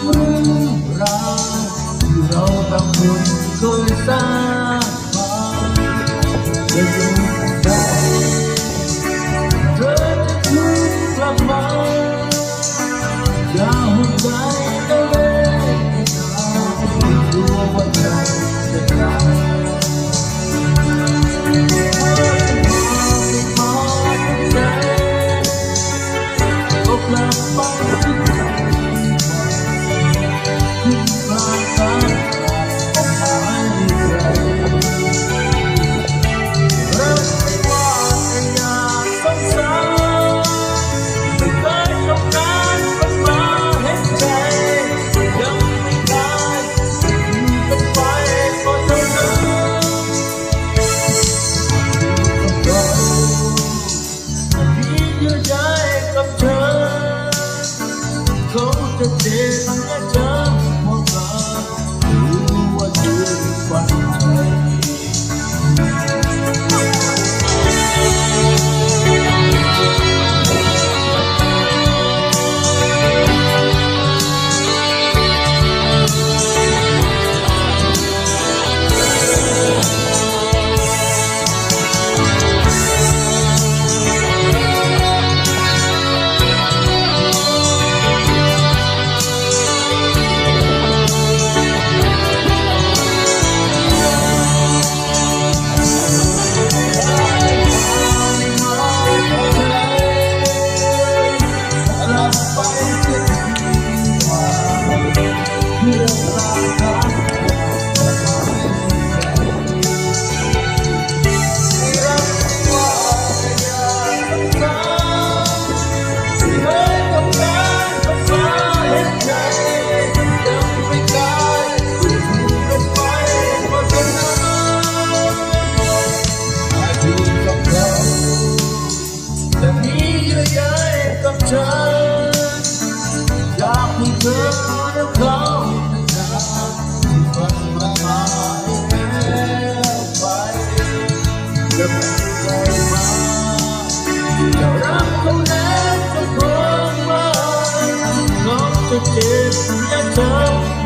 เรื่องราวที่เราต่างคนเคยสร้างมาจะยู่ใจเธอจะคืนกลับมาอย่าห่วงใจเลยไม่กลัวว่าใจจะตายกลับไป to this. ใจ อยากให้เธอรักเขาในนานที่ฝันมาหายแล้วไปจะไม่ใจมาจะรักเขาแล้วจะคงมาน้องจะเจ็บและเธอ